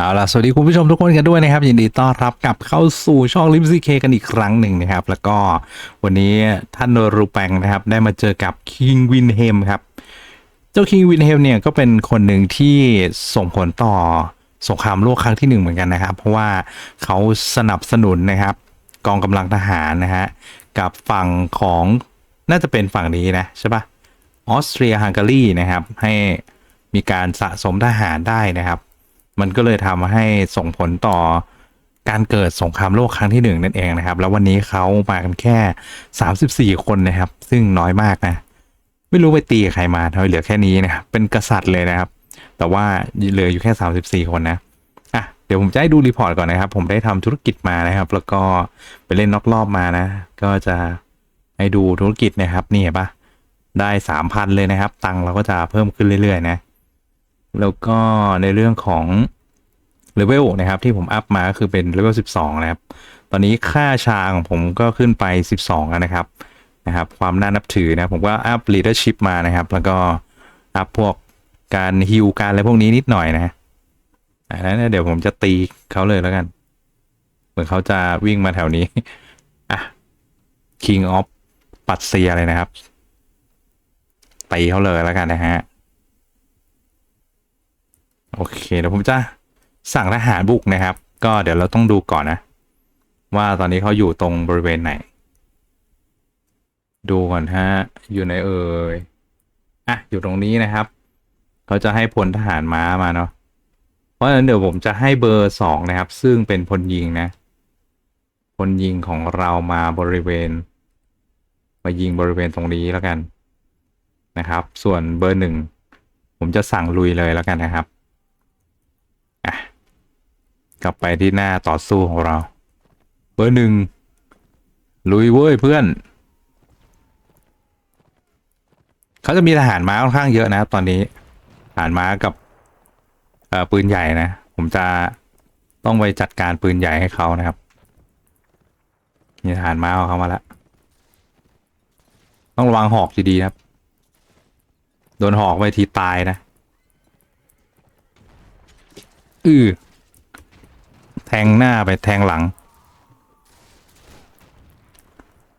เอาล่ะ สวัสดีคุณผู้ชมทุกคนกันด้วยนะครับ ยินดีต้อนรับกลับเข้าสู่ช่องลิมซีเคกันอีกครั้งหนึ่งนะครับ แล้วก็วันนี้ท่านโนรูแปงนะครับ ได้มาเจอกับคิงวินเฮมครับ เจ้าคิงวินเฮมเนี่ยก็เป็นคนหนึ่งที่ส่งผลต่อสงครามโลกครั้งที่หนึ่งเหมือนกันนะครับ เพราะว่าเขาสนับสนุนนะครับ กองกำลังทหารนะฮะกับฝั่งของน่าจะเป็นฝั่งนี้นะใช่ปะออสเตรียฮังการีนะครับให้มีการสะสมทหารได้นะครับ มันก็เลยทำให้ส่งผลต่อการเกิดสงครามโลกครั้งที่หนึ่งนั่นเองนะครับ แล้ววันนี้เขามากันแค่ 34 คนนะครับ ซึ่งน้อยมากนะ ไม่รู้ไปตีใครมาทำไมเหลือแค่นี้นะครับเป็นกษัตริย์เลยนะครับ แต่ว่าเหลืออยู่แค่ 34 คนนะอะเดี๋ยวผมจะให้ดูรีพอร์ตก่อนนะครับ ผมได้ทำธุรกิจมานะครับ แล้วก็ไปเล่นนอกรอบมานะ ก็จะให้ดูธุรกิจนะครับ นี่เห็นปะได้ 3,000 เลยนะครับ ตังเราก็จะเพิ่มขึ้นเรื่อยๆนะ แล้วก็ในเรื่องของเลเวลนะครับที่ผมอัพมาก็คือเป็นเลเวล 12 นะครับ ตอนนี้ค่าชาของผมก็ขึ้นไป 12 แล้วนะครับนะครับ ความน่านับถือนะผมก็อัพ leadership มานะครับ แล้วก็อัพพวกการฮิวการอะไรพวกนี้นิดหน่อยนะอันนั้นเดี๋ยวผมจะตีเขาเลยแล้วกัน เหมือนเขาจะวิ่งมาแถวนี้อะ King of ปัตเซียเลยนะครับตีเขาเลยแล้วกันนะฮะ โอเคเดี๋ยวผมจะสั่งทหารบุกนะครับ ก็เดี๋ยวเราต้องดูก่อนนะ ว่าตอนนี้เขาอยู่ตรงบริเวณไหน ดูก่อนฮะ อยู่ในเอ่ยอะอยู่ตรงนี้นะครับเขาจะให้พลทหารม้ามาเนาะเพราะฉะนั้นเดี๋ยวผมจะให้เบอร์สองนะครับ ซึ่งเป็นพลยิงนะพลยิงของเรามาบริเวณ มายิงบริเวณตรงนี้แล้วกันนะครับ ส่วนเบอร์หนึ่งผมจะสั่งลุยเลยแล้วกันนะครับ กลับไปที่หน้าต่อสู้ของเรา เบอร์หนึ่งลุยเว้ยเพื่อน เขาจะมีทหารม้าค่อนข้างเยอะนะครับตอนนี้ทหารม้ากับปืนใหญ่นะ ผมจะต้องไปจัดการปืนใหญ่ให้เขานะครับ มีทหารม้าของเขามาแล้วต้องระวังหอกดีๆครับ โดนหอกไปทีตายนะ อือ แทงหน้าไปแทงหลัง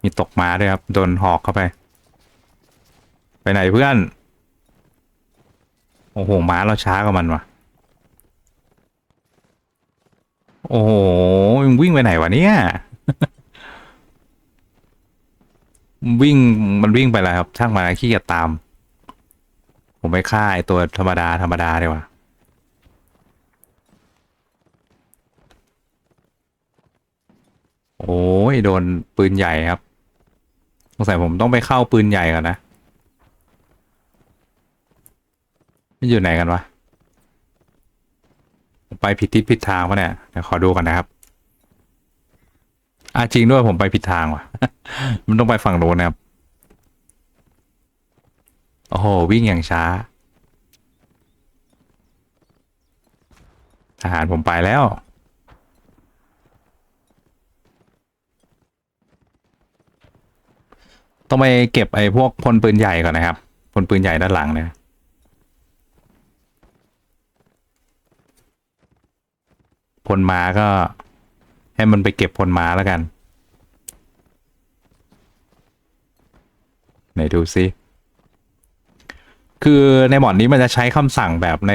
มีตกมาด้วยครับ โดนหอกเข้าไป ไปไหนเพื่อน โอ้โหม้าเราช้ากว่ามันวะโอ้โหวิ่งไปไหนวะเนี่ยวิ่งมันวิ่งไปแล้วครับช่างมันขี้เกียจตาม ผมไปฆ่าไอตัวธรรมดาธรรมดาดีกว่า โอ้ยโดนปืนใหญ่ครับสงสัยผมต้องไปเข้าปืนใหญ่ก่อนนะไม่อยู่ไหนกันวะไปผิดทิศผิดทางปะเนี่ยเดี๋ยวขอดูก่อนนะครับอะจริงด้วยผมไปผิดทางว่ะ มันต้องไปฝั่งโน้นนะครับ โอ้โห วิ่งอย่างช้า ทหารผมไปแล้ว ต้องไปเก็บไอ้พวกพลปืนใหญ่ก่อนนะครับพลปืนใหญ่ด้านหลังเนี่ยพลม้าก็ ให้มันไปเก็บพลม้าแล้วกัน ไหนดูซิ คือในหมอดนี้มันจะใช้คำสั่งแบบใน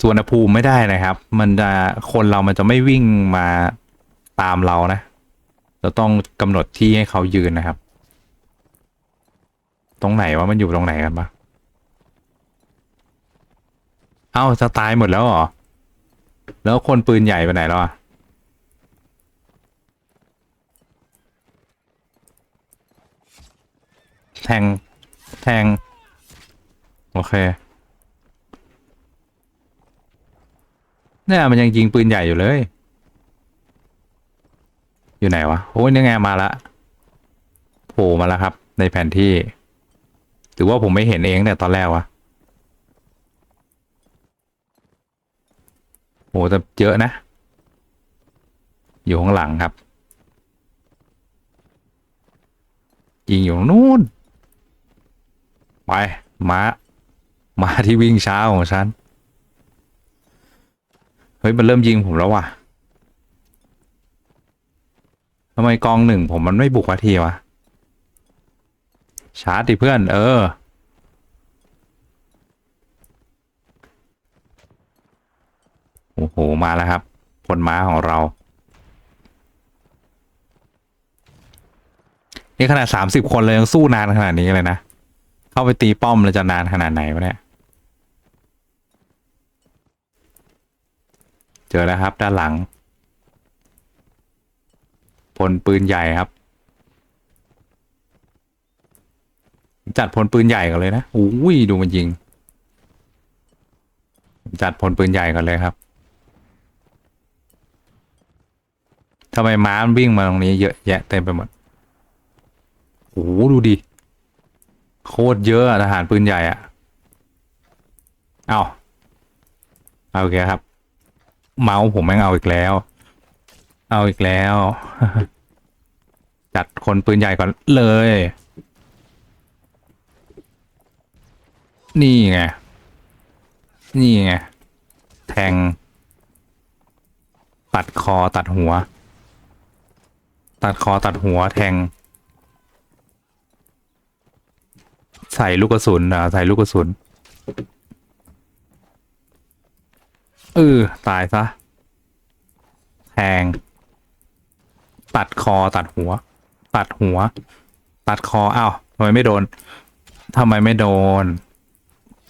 สวนภูมิไม่ได้นะครับ มันจะคนเรามันจะไม่วิ่งมาตามเรานะ เราต้องกำหนดที่ให้เขายืนนะครับ ตรงไหนว่ามันอยู่ตรงไหนกันปะเอ้าจะตายหมดแล้วเหรอ แล้วคนปืนใหญ่ไปไหนแล้วอะแทง แทง โอเค เนี่ยมันยังยิงปืนใหญ่อยู่เลย อยู่ไหนวะ โอ้ยนี่ไงมาละโผล่มาแล้วครับ ในแผนที่ หรือว่าผมไม่เห็นเองแต่ยตอนแรกวะโหแต่เยอะนะ อยู่ข้างหลังครับยิงอยู่นู้นไปมามาที่วิ่งช้าของฉัน เฮ้ย มันเริ่มยิงผมแล้วว่ะทำไมกองหนึ่งผมมันไม่บุกวะทีวะ ชาร์จดิเพื่อน เออ โอ้โห มาแล้วครับ ผลม้าของเรา นี่ขนาดสามสิบคนเลยยังสู้นานขนาดนี้เลยนะ เข้าไปตีป้อมเลยจะนานขนาดไหนวะเนี่ย เจอแล้วครับด้านหลังพลปืนใหญ่ครับ จัดพลปืนใหญ่กันเลยนะอุ้ยดูมันยิง จัดพลปืนใหญ่กันเลยครับทำไมม้ามันวิ่งมาตรงนี้เยอะแยะเต็มไปหมดโอ้โหดูดิ โคตรเยอะอะทหารปืนใหญ่อะเอาเอาโอเคครับ เมาส์ผมแม่งเอาอีกแล้ว เอาอีกแล้ว จัดคนปืนใหญ่ก่อนเลย นี่ไง นี่ไง แทง ตัดคอตัดหัว ตัดคอตัดหัวแทง ใส่ลูกกระสุนอะใส่ลูกกระสุนเออตายซะ แทง ตัดคอตัดหัว ตัดหัว ตัดคออ้าวทำไมไม่โดนทำไมไม่โดน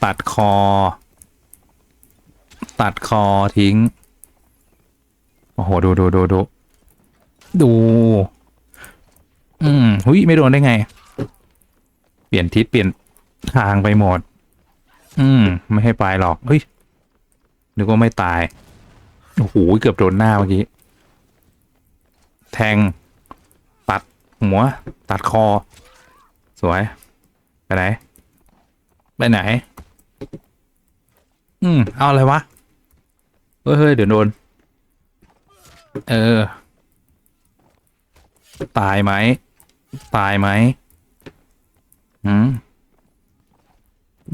ตัดคอ ตัดคอทิ้ง โอ้โห ดูดูดูดูดู อืมหุยไม่โดนได้ไง เปลี่ยนทิศเปลี่ยนทางไปหมด อืม ไม่ให้ไปหรอก เฮ้ย นึกว่าไม่ตาย โอ้โห เกือบโดนหน้าเมื่อกี้ แทง ตัดหัว ตัดคอ สวย ไปไหน ไปไหน อืม เอาอะไรวะ เฮ้ย เดี๋ยวโดน เออ ตายไหม ตายไหมอืม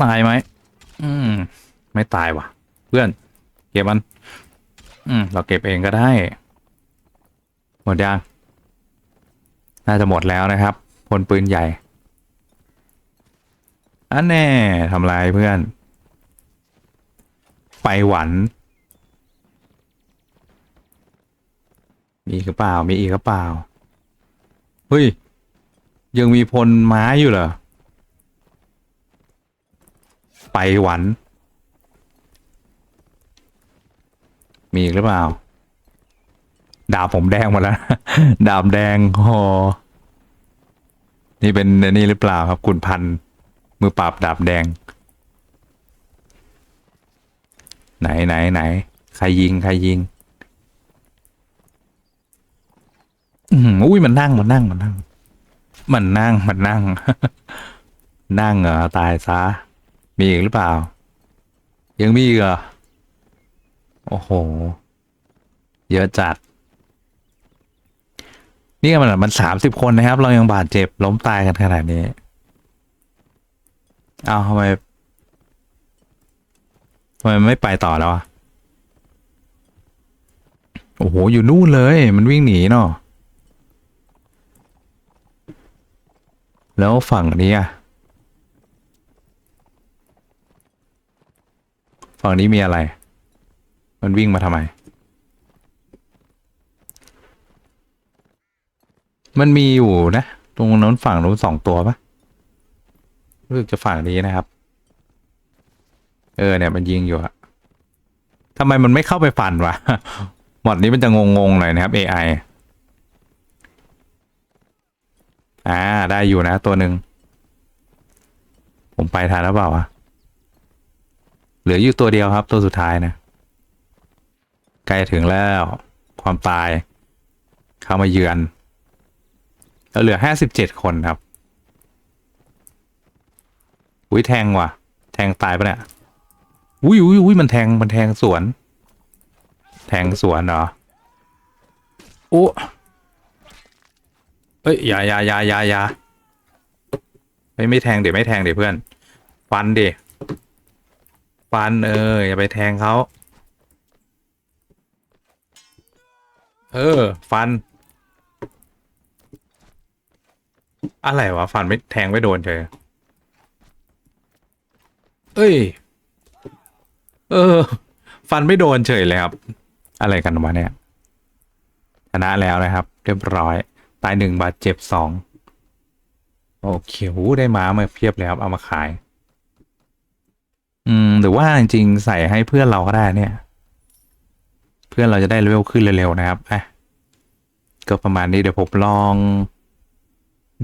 ตายไหม อืม ไม่ตายว่ะ เพื่อน เก็บมัน อืม เราเก็บเองก็ได้ หมดยัง น่าจะหมดแล้วนะครับพลปืนใหญ่อันแน่ทำลายเพื่อน ไปหวัน มีกหรือเปล่า มีอีกหรือเปล่า เฮ้ย ยังมีพลม้าอยู่เหรอ ไปหวัน มีอีกหรือเปล่า ดาบผมแดงหมดแล้ว ดาบแดงโอนี่เป็นนี่หรือเปล่าครับ คุณพันมือปราบดาบแดง ไหนไหนไหนใครยิงใครยิง อืมอุ้ยมันนั่งมันนั่งมันนั่ง มันนั่งมันนั่ง นั่งเหรอตายซะมีอีกหรือเปล่า ยังมีอีกเหรอโอ้โห เยอะจัด นี่มันมันสามสิบคนนะครับ เรายังบาดเจ็บล้มตายกันขนาดนี้ เอาทำไม ทำไมไม่ไปต่อแล้วอะ โอ้โห อยู่นู่นเลย มันวิ่งหนีเนาะ แล้วฝั่งนี้อะ ฝั่งนี้มีอะไร มันวิ่งมาทำไม มันมีอยู่นะ ตรงนั้นฝั่งนู้นสองตัวปะรู้สึกจะฝั่งนี้นะครับ เออเนี่ยมันยิงอยู่อะทำไมมันไม่เข้าไปฟันวะหมดนี้มันจะงงๆหน่อยนะครับ AI อ่าได้อยู่นะตัวหนึ่งผมไปทันแล้วเปล่าวะเหลืออยู่ตัวเดียวครับ ตัวสุดท้ายนะใกล้ถึงแล้วความตาย เข้ามาเยือนแล้วเหลือห้าสิบเจ็ดคนครับ อุ้ยแทงว่ะ แทงตายปะเนี่ย อุ้ยอุ้ยอุ้ยมันแทงมันแทงสวน แทงสวนเหรอโอ้เอ้ยอย่าอย่าอย่าอย่าอย่าไม่ไม่แทงเดี๋ยวไม่แทงเดี๋ยวเพื่อน ฟันดิฟันเอออย่าไปแทงเขาเออ ฟัน อะไรวะ ฟันไม่แทงไม่โดนเฉยเอ้ย เออ ฟันไม่โดนเฉยเลยครับ อะไรกันวะเนี่ยชนะแล้วนะครับ เรียบร้อย ตายหนึ่งบาดเจ็บสองโอเคหูได้ม้ามาเพียบเลยครับ เอามาขาย อืม หรือว่าจริงๆใส่ให้เพื่อนเราก็ได้เนี่ย เพื่อนเราจะได้เลเวลขึ้นเร็วๆนะครับอะก็ประมาณนี้เดี๋ยวผมลอง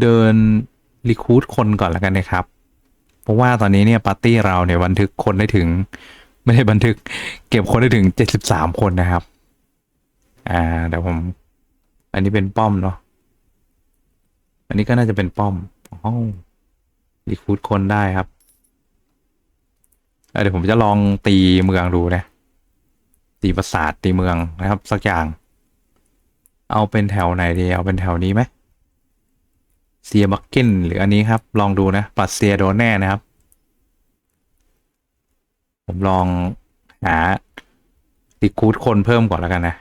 เดินรีคูดคนก่อนแล้วกันนะครับ เพราะว่าตอนนี้เนี่ยปาร์ตี้เราเนี่ยบันทึกคนได้ถึง ไม่ได้บันทึก เก็บคนได้ถึงเจ็ดสิบสามคนนะครับ อ่าเดี๋ยวผม อันนี้เป็นป้อมเนาะอันนี้ก็น่าจะเป็นป้อมอ๋อรีคูดคนได้ครับเดี๋ยวผมจะลองตีเมืองดูนะ ตีปราสาทตีเมืองนะครับ สักอย่าง เอาเป็นแถวไหนดี เอาเป็นแถวนี้ไหมเซียบักเกนหรืออันนี้ครับ ลองดูนะปัดเซียโดนแน่นะครับ ผมลองหาติคูดคนเพิ่มก่อนแล้วกันนะ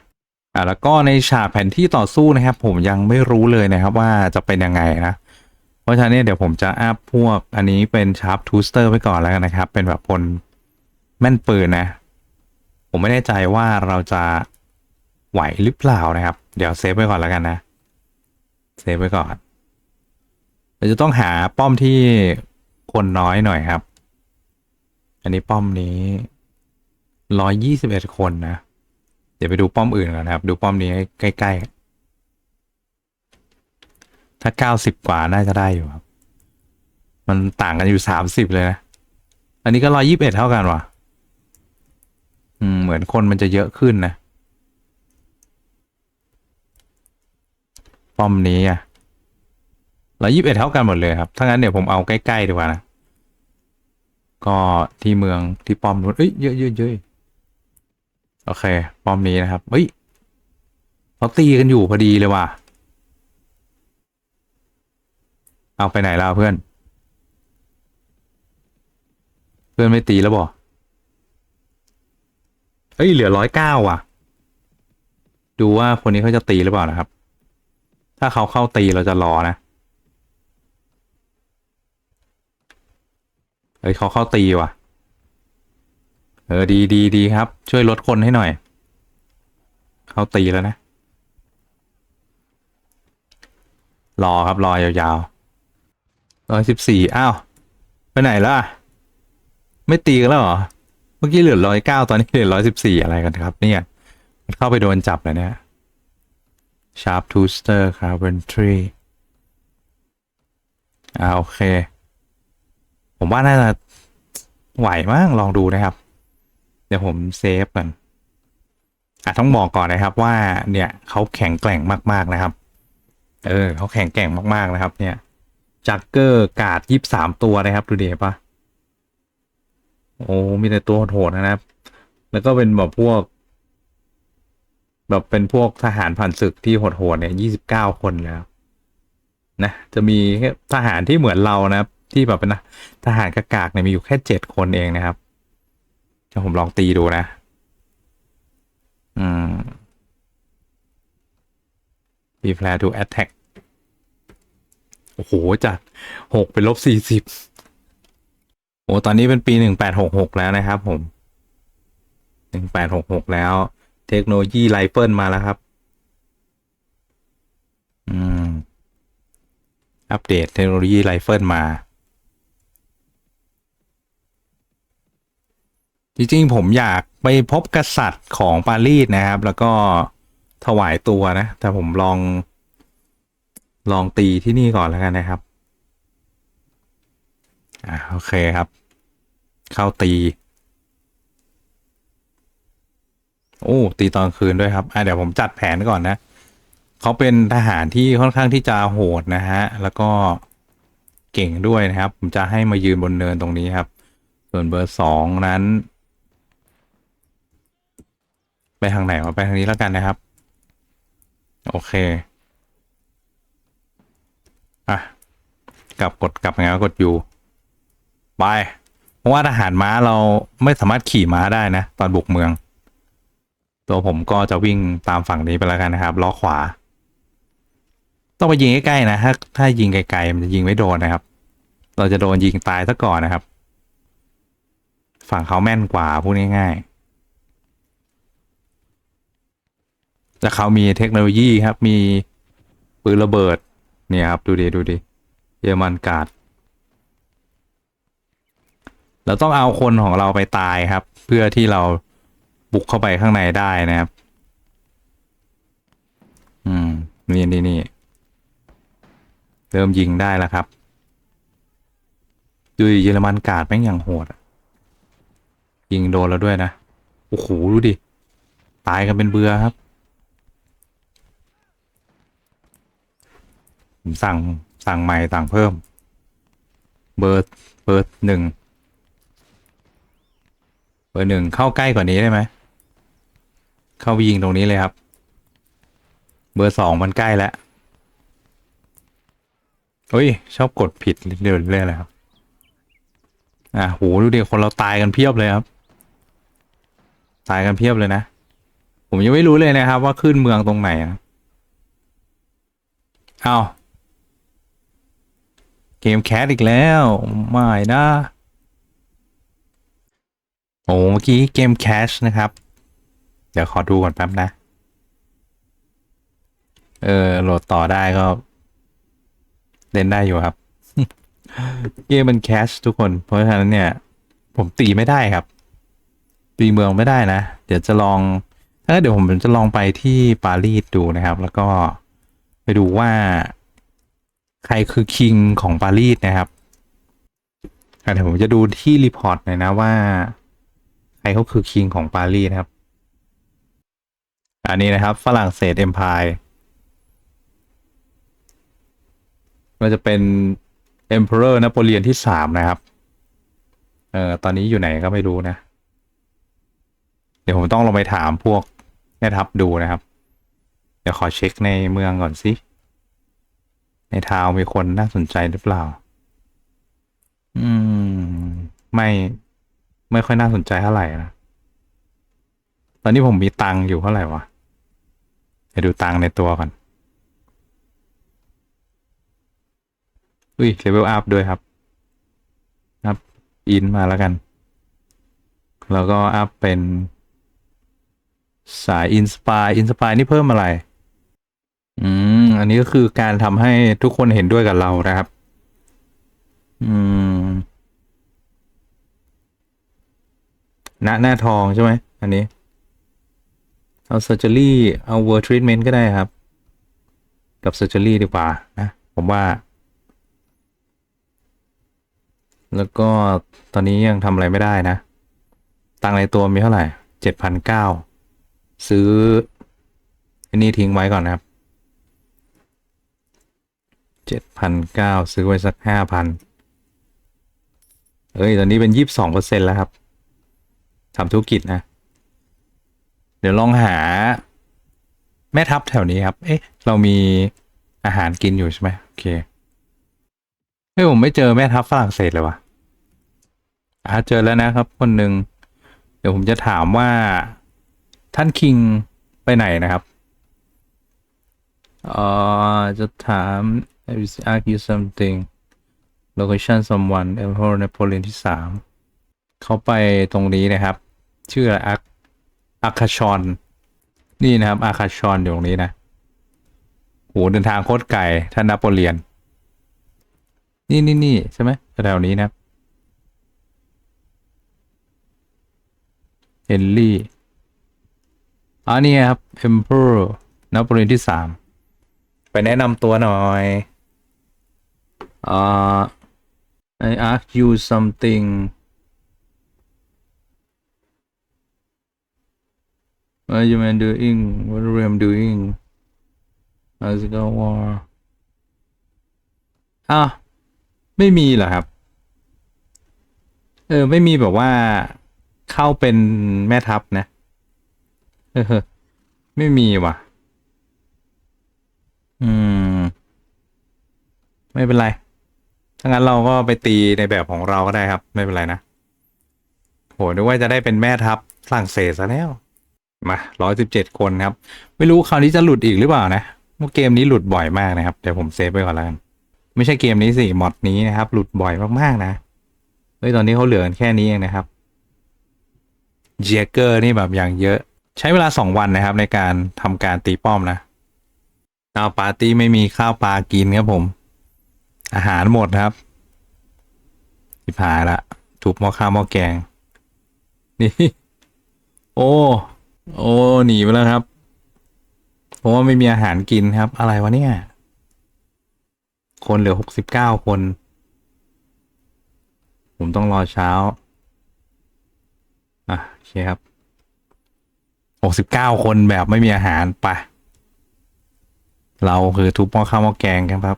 อ่าแล้วก็ในฉากแผนที่ต่อสู้นะครับ ผมยังไม่รู้เลยนะครับว่าจะเป็นยังไงนะ เพราะฉะนั้นเดี๋ยวผมจะอัพพวกอันนี้เป็นชาร์ปทูสเตอร์ไปก่อนแล้วกันนะครับ เป็นแบบพลแม่นปืนนะ ผมไม่แน่ใจว่าเราจะไหวหรือเปล่านะครับ เดี๋ยวเซฟไว้ก่อนแล้วกันนะ เซฟไว้ก่อน เราจะต้องหาป้อมที่คนน้อยหน่อยครับ อันนี้ป้อมนี้ร้อยยี่สิบเอ็ดคนนะ เดี๋ยวไปดูป้อมอื่นก่อนนะครับ ดูป้อมนี้ใกล้ๆ ถ้าเก้าสิบกว่าน่าจะได้อยู่ครับ มันต่างกันอยู่สามสิบเลยนะ อันนี้ก็ร้อยยี่สิบเอ็ดเท่ากันว่ะอืม เหมือนคนมันจะเยอะขึ้นนะ ป้อมนี้อะร้อยี่สิบเอ็ดเท่ากันหมดเลยครับ ถ้างั้นเดี๋ยวผมเอาใกล้ๆดีกว่านะ ก็ที่เมืองที่ป้อมนู้นเอ้ยเยอะเยอะเยอะโอเค ป้อมนี้นะครับเฮ้ยเขาตีกันอยู่พอดีเลยว่ะ เอาไปไหนแล้วเพื่อน เพื่อนไม่ตีแล้วบ่เฮ้ยเหลือร้อยเก้าว่ะ ดูว่าคนนี้เขาจะตีหรือเปล่านะครับ ถ้าเขาเข้าตีเราจะรอนะ เฮ้ยเขาเข้าตีว่ะ เออดีดีดีครับ ช่วยลดคนให้หน่อย เข้าตีแล้วนะ รอครับรอยาวๆร้อยสิบสี่อ้าวไปไหนล่ะ ไม่ตีกันแล้วเหรอ เมื่อกี้เหลือร้อยเก้าตอนนี้เหลือร้อยสิบสี่อะไรกันครับ เนี่ยเข้าไปโดนจับแล้วเนี่ย Sharp Twister Carpentry อ่าโอเค ผมว่าน่าจะไหวมั้งลองดูนะครับ เดี๋ยวผมเซฟก่อนอะต้องบอกก่อนนะครับว่าเนี่ยเขาแข็งแกร่งมากๆนะครับ เออเขาแข็งแกร่งมากๆนะครับ เนี่ยจักเกอร์กาดยี่สามตัวนะครับดูดิเห็นปะโอ้มีแต่ตัวโหดนะครับ แล้วก็เป็นแบบพวก แบบเป็นพวกทหารผ่านศึกที่โหดๆเนี่ยยี่สิบเก้าคนแล้วนะจะมีทหารที่เหมือนเรานะครับ ที่แบบเป็นนะทหารกากากเนี่ยมีอยู่แค่เจ็ดคนเองนะครับเดี๋ยวผมลองตีดูนะ อืม prepare to attack โอ้โหจากหกเป็นลบสี่สิบโอ้ตอนนี้เป็นปีหนึ่งแปดหกหกแล้วนะครับผมหนึ่งแปดหกหกแล้ว เทคโนโลยีไรเฟิลมาแล้วครับ อืม อัปเดตเทคโนโลยีไรเฟิลมา จริงๆ ผมอยากไปพบกษัตริย์ของปารีสนะครับ แล้วก็ถวายตัวนะ แต่ผมลอง ลองตีที่นี่ก่อนแล้วกันนะครับ อ่าโอเคครับ เข้าตี โอ้ตีตอนคืนด้วยครับ อะเดี๋ยวผมจัดแผนก่อนนะเขาเป็นทหารที่ค่อนข้างที่จะโหดนะฮะ แล้วก็เก่งด้วยนะครับ ผมจะให้มายืนบนเนินตรงนี้ครับ ส่วนเบอร์สองนั้น ไปทางไหนวะไปทางนี้แล้วกันนะครับ โอเคอะกลับกดกลับไงก็กดอยู่ไปเพราะว่าทหารม้าเราไม่สามารถขี่ม้าได้นะ ตอนบุกเมือง ตัวผมก็จะวิ่งตามฝั่งนี้ไปแล้วกันนะครับล้อขวา ต้องไปยิงใกล้ๆนะถ้าถ้ายิงไกลๆมันจะยิงไม่โดนนะครับ เราจะโดนยิงตายซะก่อนนะครับ ฝั่งเขาแม่นกว่าพูดง่ายๆ แต่เขามีเทคโนโลยีครับ มีปืนระเบิด เนี่ยครับ ดูดิดูดิเยอรมันกาดเราต้องเอาคนของเราไปตายครับ เพื่อที่เราบุกเข้าไปข้างในได้นะครับ อืมนี่นี่นี่เริ่มยิงได้แล้วครับ ดูเยอรมันกาดแม่งอย่างโหดยิงโดนแล้วด้วยนะ โอ้โห ดูดิ ตายกันเป็นเบือครับ ผมสั่งสั่งใหม่สั่งเพิ่ม เบอร์เบอร์หนึ่งเบอร์หนึ่งเข้าใกล้กว่านี้ได้ไหมเข้าไปยิงตรงนี้เลยครับ เบอร์สองมันใกล้แล้วเฮ้ย ชอบกดผิดเรื่อยๆเลยครับอะโหดูดิคนเราตายกันเพียบเลยครับ ตายกันเพียบเลยนะ ผมยังไม่รู้เลยนะครับ ว่าขึ้นเมืองตรงไหนนะเอา เกมแคสอีกแล้ว ไม่นะ โอ้เมื่อกี้เกมแคชนะครับ เดี๋ยวขอดูก่อนแป๊บนะ เออ โหลดต่อได้ก็ เล่นได้อยู่ครับ เกมมันแคชทุกคน เพราะฉะนั้นเนี่ย ผมตีไม่ได้ครับ ตีเมืองไม่ได้นะ เดี๋ยวจะลองถ้าเดี๋ยวผมจะลองไปที่ปารีสดูนะครับ แล้วก็ไปดูว่า ใครคือคิงของปารีสนะครับเดี๋ยวผมจะดูที่รีพอร์ตหน่อยนะว่า ใครเขาคือคิงของปารีสนะครับ อันนี้นะครับฝรั่งเศสเอ็มพายก็จะเป็น Emperor นโปเลียนที่สามนะครับ เออตอนนี้อยู่ไหนก็ไม่รู้นะ เดี๋ยวผมต้องลงไปถามพวกแม่ทัพดูนะครับ เดี๋ยวขอเช็คในเมืองก่อนสิ ในทาวมีคนน่าสนใจหรือเปล่า อืม ไม่ ไม่ค่อยน่าสนใจเท่าไหร่นะ ตอนนี้ผมมีตังค์อยู่เท่าไหร่วะไปดูตังค์ในตัวก่อน อุ้ยเลเวลอัพด้วยครับ อัพอินมาแล้วกัน แล้วก็อัพเป็นสายอินสปายอินสปายนี่เพิ่มอะไร อืม อันนี้ก็คือการทำให้ทุกคนเห็นด้วยกับเรานะครับ อืมหน้าหน้าทองใช่ไหม อันนี้ เอาเซอร์เจอรี่เอาเวอร์ทรีทเมนต์ก็ได้ครับ กับเซอร์เจอรี่ดีกว่านะ ผมว่า แล้วก็ตอนนี้ยังทำอะไรไม่ได้นะ ตังในตัวมีเท่าไหร่เจ็ดพันเก้าซื้ออันนี้ทิ้งไว้ก่อนนะครับ เจ็ดพันเก้าซื้อไว้สักห้าพันเอ้ย ตอนนี้เป็นยี่สิบสองเปอร์เซ็นแล้วครับทำธุรกิจนะ เดี๋ยวลองหา แม่ทัพแถวนี้ครับ เอ๊ะ เรามีอาหารกินอยู่ใช่ไหมโอเค เฮ้ย ผมไม่เจอแม่ทัพฝรั่งเศสเลยวะอ่าเจอแล้วนะครับ คนหนึ่ง เดี๋ยวผมจะถามว่าท่านคิงไปไหนนะครับเอ่อจะถาม I will ask you something location someone Emperor Napoleon ที่สามเขาไปตรงนี้นะครับ ชื่ออะไรอักอาคาชอน นี่นะครับ อาคาชอนอยู่ตรงนี้นะโหเดินทางโคตรไกลท่านนโปเลียน นี่นี่นี่ใช่ไหมแถวนี้นะเฮนรี่อันนี้ครับ Emperor นโปเลียนที่สามไปแนะนำตัวหน่อย อ่า I ask you something What are you man doing What are you doing How's it going war อ้าไม่มีเหรอครับ เออ ไม่มีแบบว่าเข้าเป็นแม่ทัพนะเออไม่มีว่ะ อืม ไม่เป็นไร ถ้างั้นเราก็ไปตีในแบบของเราก็ได้ครับ ไม่เป็นไรนะโหนึกว่าจะได้เป็นแม่ทัพฝรั่งเศสซะแล้ว มาร้อยสิบเจ็ดคนครับ ไม่รู้คราวนี้จะหลุดอีกหรือเปล่านะเพราะเกมนี้หลุดบ่อยมากนะครับเดี๋ยวผมเซฟไว้ก่อนแล้วกันไม่ใช่เกมนี้สิมอดนี้นะครับ หลุดบ่อยมากๆนะเฮ้ยตอนนี้เขาเหลือแค่นี้เองนะครับเจเกอร์นี่แบบอย่างเยอะ ใช้เวลาสองวันนะครับ ในการทำการตีป้อมนะเอาปาร์ตี้ไม่มีข้าวปลากินครับผม อาหารหมดครับทิพายละถูกหม้อข้าวหม้อแกง นี่ โอ้ โอ้ หนีไปแล้วครับ เพราะว่าไม่มีอาหารกินครับ อะไรวะเนี่ย คนเหลือหกสิบเก้าคน ผมต้องรอเช้า อะโอเคครับหกสิบเก้าคนแบบไม่มีอาหารไปเราคือทุบหม้อข้าวหม้อแกงกันครับ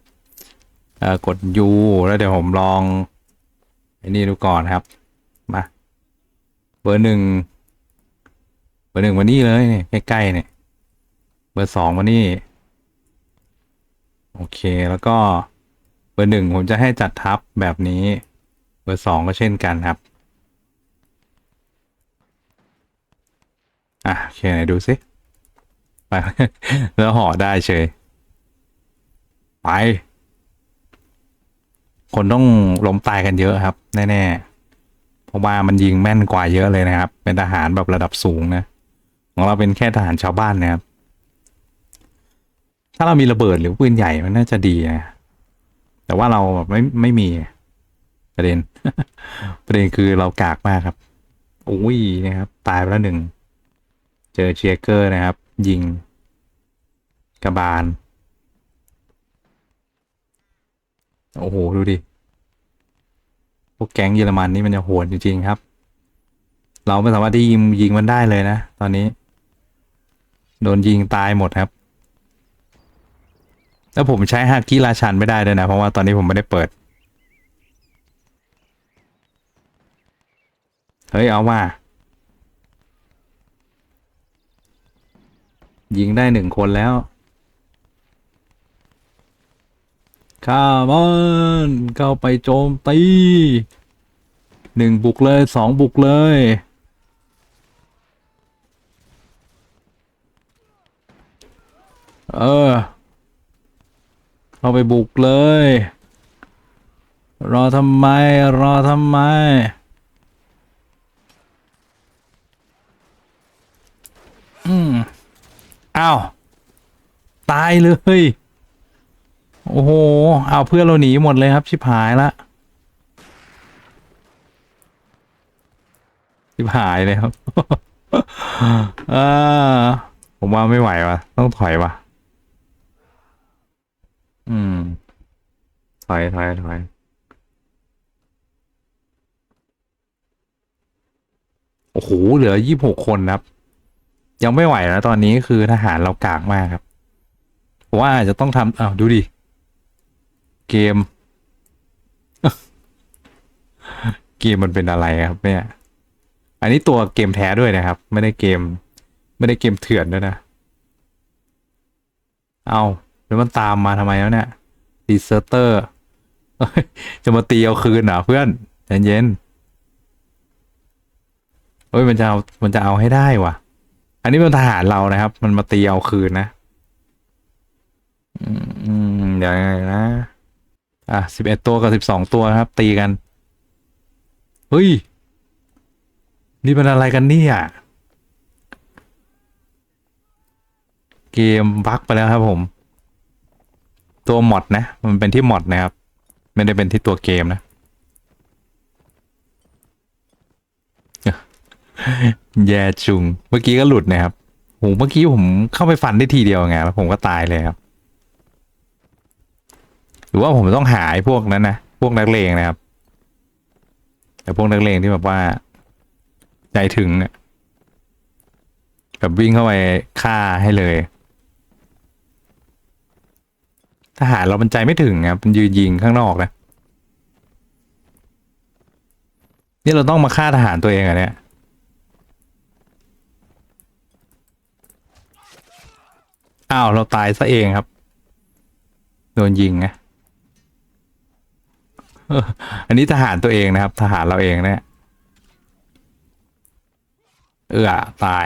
กดยูแล้วเดี๋ยวผมลองไอ้นี่ดูก่อนครับ มา เบอร์หนึ่งเบอร์หนึ่งมานี่เลยเนี่ยใกล้ๆเนี่ยเบอร์สองมานี่ โอเคแล้วก็เบอร์หนึ่งผมจะให้จัดทับแบบนี้ เบอร์สองก็เช่นกันครับอะโอเคไหนดูสิไปแล้วห่อได้เฉยไป คนต้องล้มตายกันเยอะครับ แน่ๆ เพราะว่ามันยิงแม่นกว่าเยอะเลยนะครับ เป็นทหารแบบระดับสูงนะ ของเราเป็นแค่ทหารชาวบ้านนะครับ ถ้าเรามีระเบิดหรือปืนใหญ่มันน่าจะดีนะ แต่ว่าเราแบบไม่ไม่มีประเด็น ประเด็นคือเรากากมากครับอุ้ยนะครับ ตายไปแล้วหนึ่ง เจอเชียร์เกอร์นะครับ ยิง กระบาล โอ้โห ดูดิ พวกแก๊งเยอรมันนี่มันจะโหดจริงๆครับ เราไม่สามารถที่ยิงยิงมันได้เลยนะ ตอนนี้ โดนยิงตายหมดครับ แล้วผมใช้ฮากิราชันไม่ได้ด้วยนะ เพราะว่าตอนนี้ผมไม่ได้เปิด เฮ้ย เอาว่ายิงได้หนึ่งคนแล้ว ข้ามันเข้าไปโจมตีหนึ่งบุกเลยสองบุกเลย เออ เข้าไปบุกเลย รอทำไม รอทำไม อืม อ้าว ตายเลย โอ้โห เอาเพื่อนเราหนีหมดเลยครับ ชิบหายละชิบหายเลยครับอ่าผมว่าไม่ไหววะต้องถอยวะอืม ถอยถอยถอยโอ้โห เหลือยี่หกคนครับ ยังไม่ไหวแล้วตอนนี้คือทหารเรากากมากครับ ผมว่าอาจจะต้องทำอ้าวดูดิ เกม เกมมันเป็นอะไรครับ เนี่ย อันนี้ตัวเกมแท้ด้วยนะครับ ไม่ได้เกม ไม่ได้เกมเถื่อนด้วยนะ เอาแล้วมันตามมาทำไมแล้วเนี่ยดีเซอร์เตอร์จะมาตีเอาคืนเหรอเพื่อนใจเย็นเฮ้ยมันจะเอามันจะเอาให้ได้ว่ะ อันนี้เป็นทหารเรานะครับ มันมาตีเอาคืนนะ อืมเดี๋ยวยังไงนะ อะสิบเอ็ดตัวกับสิบสองตัวนะครับ ตีกัน เฮ้ย นี่เป็นอะไรกันเนี่ยเกมบั๊กไปแล้วครับผม ตัวมอดนะ มันเป็นที่มอดนะครับ ไม่ได้เป็นที่ตัวเกมนะ แย่จุง เมื่อกี้ก็หลุดนะครับโหเมื่อกี้ผมเข้าไปฟันได้ทีเดียวไงแล้วผมก็ตายเลยครับ รือว่าผมต้องหาไอ้พวกนั้นนะพวกนักเลงนะครับ แต่พวกนักเลงที่แบบว่าใจถึงเนี่ยแบบวิ่งเข้าไปฆ่าให้เลยทหารเรามันใจไม่ถึงครับมันยืนยิงข้างนอกนะนี่เราต้องมาฆ่าทหารตัวเองอะเนี่ยอ้าวเราตายซะเองครับ โดนยิงไง อันนี้ทหารตัวเองนะครับ ทหารเราเองเนี่ยเอือตาย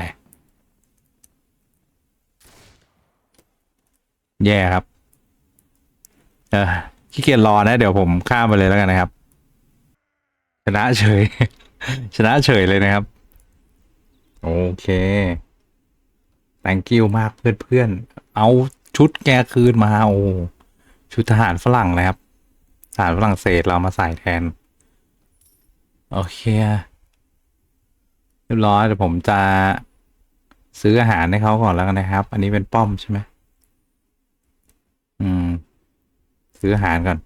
แย่ครับ เออขี้เกียจรอนะ เดี๋ยวผมข้ามไปเลยแล้วกันนะครับ ชนะเฉย ชนะเฉยเลยนะครับ โอเค thank you มากเพื่อนๆ เอาชุดแกคืนมา โอ้ ชุดทหารฝรั่งนะครับ ทหารฝรั่งเศสเรามาใส่แทน โอเคเรียบร้อยเดี๋ยวผมจะซื้ออาหารให้เขาก่อนแล้วกันนะครับ อันนี้เป็นป้อมใช่ไหมอืม ซื้ออาหารก่อน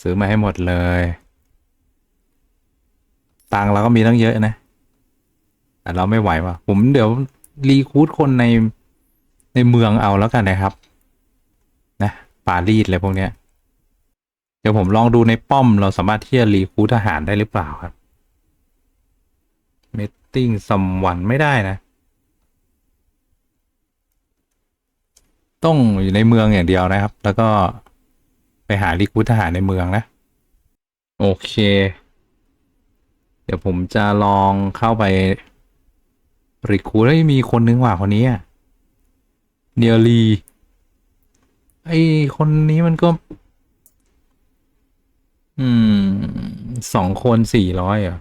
ซื้อมาให้หมดเลย ตังเราก็มีตั้งเยอะนะ แต่เราไม่ไหวว่ะ ผมเดี๋ยวรีคูดคนในในเมืองเอาแล้วกันนะครับ ปารีสอะไรพวกเนี้ย เดี๋ยวผมลองดูในป้อมเราสามารถที่จะรีคูทหารได้หรือเปล่าครับเมตติ้งซัมวันไม่ได้นะ ต้องอยู่ในเมืองอย่างเดียวนะครับ แล้วก็ไปหารีคูทหารในเมืองนะ โอเค เดี๋ยวผมจะลองเข้าไปรีคูดแล้มีคนนึงว่ะคนนี้เนียรี ไอคนนี้มันก็ อืม สองคนสี่ร้อยอะ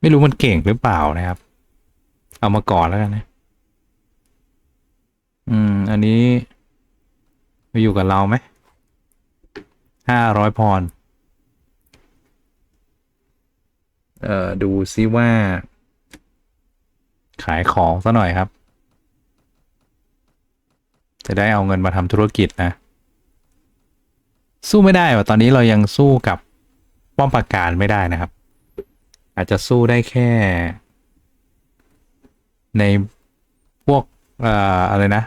ไม่รู้มันเก่งหรือเปล่านะครับ เอามาก่อนแล้วกันนะ อืม อันนี้มาอยู่กับเราไหมห้าร้อยพร เอ่อ ดูซิว่า ขายของซะหน่อยครับ จะได้เอาเงินมาทำธุรกิจนะ สู้ไม่ได้ว่ะตอนนี้เรายังสู้กับป้อมปราการไม่ได้นะครับ อาจจะสู้ได้แค่ ในพวกเอ่ออะไรนะ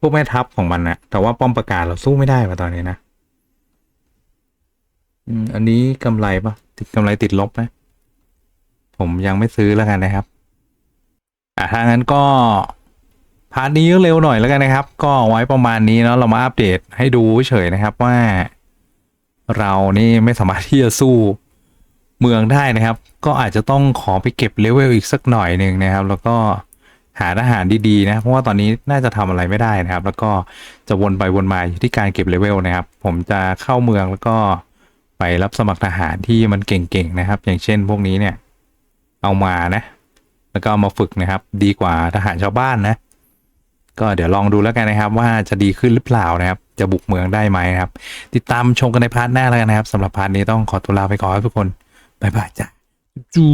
พวกแม่ทัพของมันนะแต่ว่าป้อมปราการเราสู้ไม่ได้ว่ะตอนนี้นะอันนี้กำไรปะติดกำไรติดลบไหมผมยังไม่ซื้อแล้วกันนะครับอะถ้างั้นก็ พาร์ทนี้เร็วหน่อยแล้วกันนะครับ ก็ไว้ประมาณนี้เนาะเรามาอัปเดตให้ดูเฉยนะครับว่า เรานี่ไม่สามารถที่จะสู้เมืองได้นะครับ ก็อาจจะต้องขอไปเก็บเลเวลอีกสักหน่อยหนึ่งนะครับ แล้วก็หาทหารดีๆนะ เพราะว่าตอนนี้น่าจะทำอะไรไม่ได้นะครับ แล้วก็จะวนไปวนมาอยู่ที่การเก็บเลเวลนะครับ ผมจะเข้าเมืองแล้วก็ไปรับสมัครทหารที่มันเก่งๆนะครับ อย่างเช่นพวกนี้เนี่ย เอามานะ แล้วก็มาฝึกนะครับ ดีกว่าทหารชาวบ้านนะ ก็เดี๋ยวลองดูแล้วกันนะครับ ว่าจะดีขึ้นหรือเปล่านะครับ จะบุกเมืองได้ไหมนะครับ ติดตามชมกันในพาร์ทหน้าแล้วกันนะครับสำหรับพาร์ทนี้ต้องขอตัวลาไปก่อนครับทุกคนบายบายจ้ะจู๊